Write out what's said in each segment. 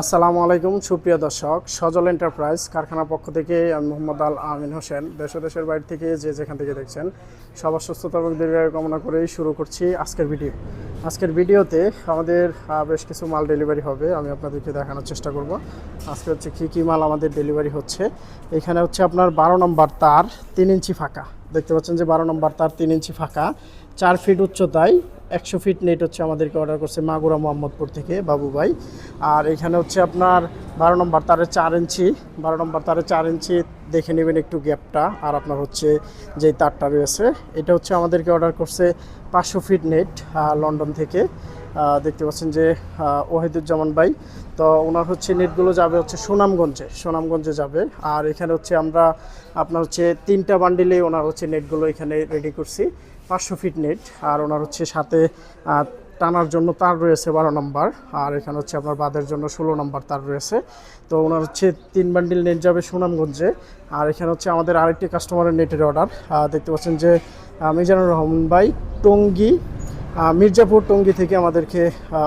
আসসালামু আলাইকুম, সুপ্রিয় দর্শক। সজল এন্টারপ্রাইজ কারখানার পক্ষ থেকে আমি মোহাম্মদ আল আমিন হোসেন। দেশ দেশের বাইরে থেকে যে যেখান থেকে দেখছেন, সবার সুস্থতা এবং দীর্ঘায়ু কামনা করেই শুরু করছি আজকের ভিডিও। আজকের ভিডিওতে আমাদের বেশ কিছু মাল ডেলিভারি হবে, আমি আপনাদেরকে দেখানোর চেষ্টা করব। আজকে হচ্ছে কী কী মাল আমাদের ডেলিভারি হচ্ছে। এখানে হচ্ছে আপনার বারো নম্বর তার, তিন ইঞ্চি ফাঁকা। দেখতে পাচ্ছেন যে বারো নম্বর তার তিন ইঞ্চি ফাঁকা, চার ফিট উচ্চতায়, একশো ফিট নেট হচ্ছে আমাদেরকে অর্ডার করছে মাগুরা মোহাম্মদপুর থেকে বাবু ভাই। আর এখানে হচ্ছে আপনার বারো নম্বর তারের চার ইঞ্চি, বারো নম্বর তারে চার ইঞ্চি দেখে নেবেন একটু গ্যাপটা আর আপনার হচ্ছে যেই তারটা রয়েছে, এটা হচ্ছে আমাদেরকে অর্ডার করছে পাঁচশো ফিট নেট লন্ডন থেকে। দেখতে পাচ্ছেন যে ওহিদুজ্জামান ভাই। তো ওনার হচ্ছে নেটগুলো যাবে হচ্ছে সুনামগঞ্জে সুনামগঞ্জে যাবে। আর এখানে হচ্ছে আমরা আপনার হচ্ছে তিনটা বান্ডিলে ওনার হচ্ছে নেটগুলো এখানে রেডি করছি, পাঁচশো ফিট নেট আর ওনার হচ্ছে সাথে টানার জন্য তার রয়েছে বারো নম্বর। আর এখানে হচ্ছে আপনার বাদের জন্য ষোলো নম্বর তার রয়েছে। তো ওনার হচ্ছে তিন বান্ডিল নেট যাবে সুনামগঞ্জে। আর এখানে হচ্ছে আমাদের আরেকটি কাস্টমারের নেটের অর্ডার দেখতে পাচ্ছেন যে মিজানুর রহমান ভাই, টঙ্গী মির্জাপুর টঙ্গী থেকে আমাদেরকে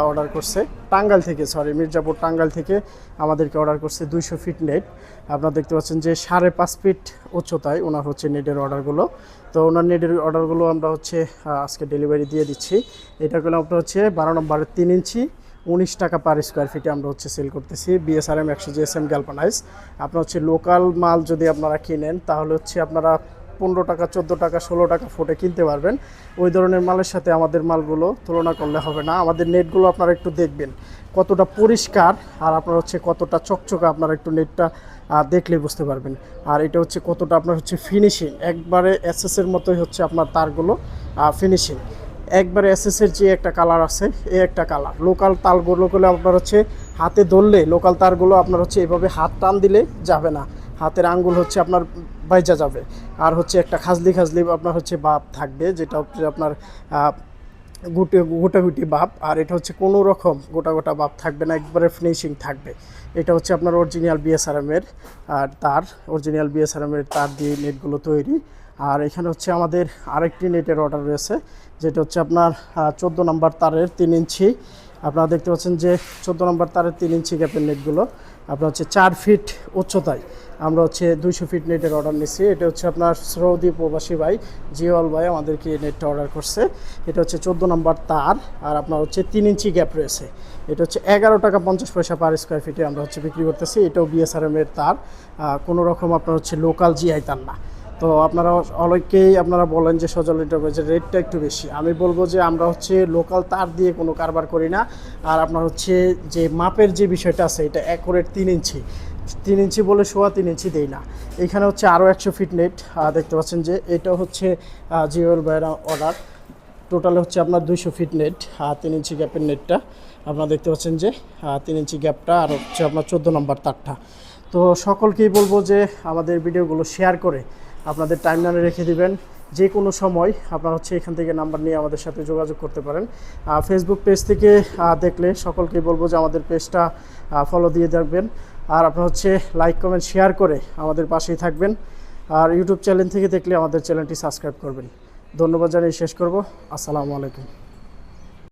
অর্ডার করছে। টাঙ্গাল থেকে সরি মির্জাপুর টাঙ্গাল থেকে আমাদেরকে অর্ডার করছে দুইশো ফিট নেট আপনারা দেখতে পাচ্ছেন যে সাড়ে পাঁচ ফিট উচ্চতায় ওনার হচ্ছে নেটের অর্ডারগুলো তো ওনার নেটের অর্ডারগুলো আমরা হচ্ছে আজকে ডেলিভারি দিয়ে দিচ্ছি। এটা করলে আপনার হচ্ছে বারো নম্বরের তিন ইঞ্চি, উনিশ টাকা পার স্কোয়ার ফিটে আমরা হচ্ছে সেল করতেছি। বিএসআরএম একশো জিএসএম গ্যালপানাইজ আপনার হচ্ছে লোকাল মাল যদি আপনারা কিনেন, তাহলে হচ্ছে আপনারা পনেরো টাকা, চোদ্দ টাকা, ষোলো টাকা ফুটে কিনতে পারবেন। ওই ধরনের মালের সাথে আমাদের মালগুলো তুলনা করলে হবে না। আমাদের নেটগুলো আপনারা একটু দেখবেন, কতটা পরিষ্কার আর আপনার হচ্ছে কতটা চকচকে আপনারা একটু নেটটা দেখলে বুঝতে পারবেন। আর এটা হচ্ছে কতটা আপনার হচ্ছে ফিনিশিং একবারে এসএসের মতোই হচ্ছে আপনার তারগুলো ফিনিশিং একবারে এসএসের যে একটা কালার আছে, এ একটা কালার লোকাল তালগুলো করলে আপনার হচ্ছে হাতে ধরলে লোকাল তারগুলো আপনার হচ্ছে এভাবে হাত টান দিলে যাবে না। হাতের আঙ্গুল হচ্ছে আপনার বাইজা যাবে। আর হচ্ছে একটা খাজলি খাজলি আপনার হচ্ছে বাপ থাকবে, যেটা হচ্ছে আপনার গুটে গোটাগুটি বাপ। আর এটা হচ্ছে কোনো রকম গোটা গোটা বাপ থাকবে না, একবারে ফিনিশিং থাকবে। এটা হচ্ছে আপনার অরিজিনাল বিএসআরএমের আর তার অরিজিনাল বিএসআরএমের তার দিয়ে নেটগুলো তৈরি। আর এখানে হচ্ছে আমাদের আরেকটি নেটের অর্ডার রয়েছে, যেটা হচ্ছে আপনার চোদ্দ নম্বর তারের তিন ইঞ্চি। আপনারা দেখতে পাচ্ছেন যে চোদ্দ নম্বর তারের তিন ইঞ্চি গ্যাপের নেটগুলো। আপনার হচ্ছে চার ফিট উচ্চতায়। আমরা হচ্ছে দুইশো ফিট নেটের অর্ডার নিচ্ছি এটা হচ্ছে আপনার সৌদি প্রবাসী ভাই জিওয়াল ভাই আমাদেরকে নেটটা অর্ডার করছে। এটা হচ্ছে চোদ্দ নম্বর তার আর আপনার হচ্ছে তিন ইঞ্চি গ্যাপ রয়েছে। এটা হচ্ছে এগারো টাকা পঞ্চাশ পয়সা পার স্কোয়ার ফিটে আমরা হচ্ছে বিক্রি করতেছি। এটাও বিএসআরএম এর তার। কোনো রকম আপনার হচ্ছে লোকাল জিআই তার না। তো আপনারা অনেকেই আপনারা বলেন যে সজল এন্টারপ্রাইজের রেটটা একটু বেশি। আমি বলব যে আমরা হচ্ছে লোকাল তার দিয়ে কোনো কারবার করি না। আর আপনার হচ্ছে যে মাপের যে বিষয়টা আছে, এটা অ্যাকোরেট তিন ইঞ্চি। তিন ইঞ্চি বলে সোয়া তিন ইঞ্চি দেই না। এখানে হচ্ছে আরও একশো ফিট নেট দেখতে পাচ্ছেন যে এটা হচ্ছে জিওল বাইরা অর্ডার টোটাল হচ্ছে আপনার দুইশো ফিট নেট তিন ইঞ্চি গ্যাপের নেটটা আপনারা দেখতে পাচ্ছেন যে তিন ইঞ্চি গ্যাপটা আর হচ্ছে আপনার চোদ্দ নম্বর তারটা। তো সকলকেই বলব যে আমাদের ভিডিওগুলো শেয়ার করে আপনাদের টাইম লাইনে রেখে দিবেন। যে কোনো সময় আপনারা হচ্ছে এখান থেকে নাম্বার নিয়ে আমাদের সাথে যোগাযোগ করতে পারেন। ফেসবুক পেজ থেকে দেখলে সকলকেই বলব যে আমাদের পেজটা ফলো দিয়ে দেখবেন আর আপনারা হচ্ছে লাইক কমেন্ট শেয়ার করে আমাদের পাশেই থাকবেন। আর ইউটিউব চ্যানেল থেকে দেখলে আমাদের চ্যানেলটি সাবস্ক্রাইব করবেন। ধন্যবাদ জানিয়ে শেষ করব। আসসালামু আলাইকুম।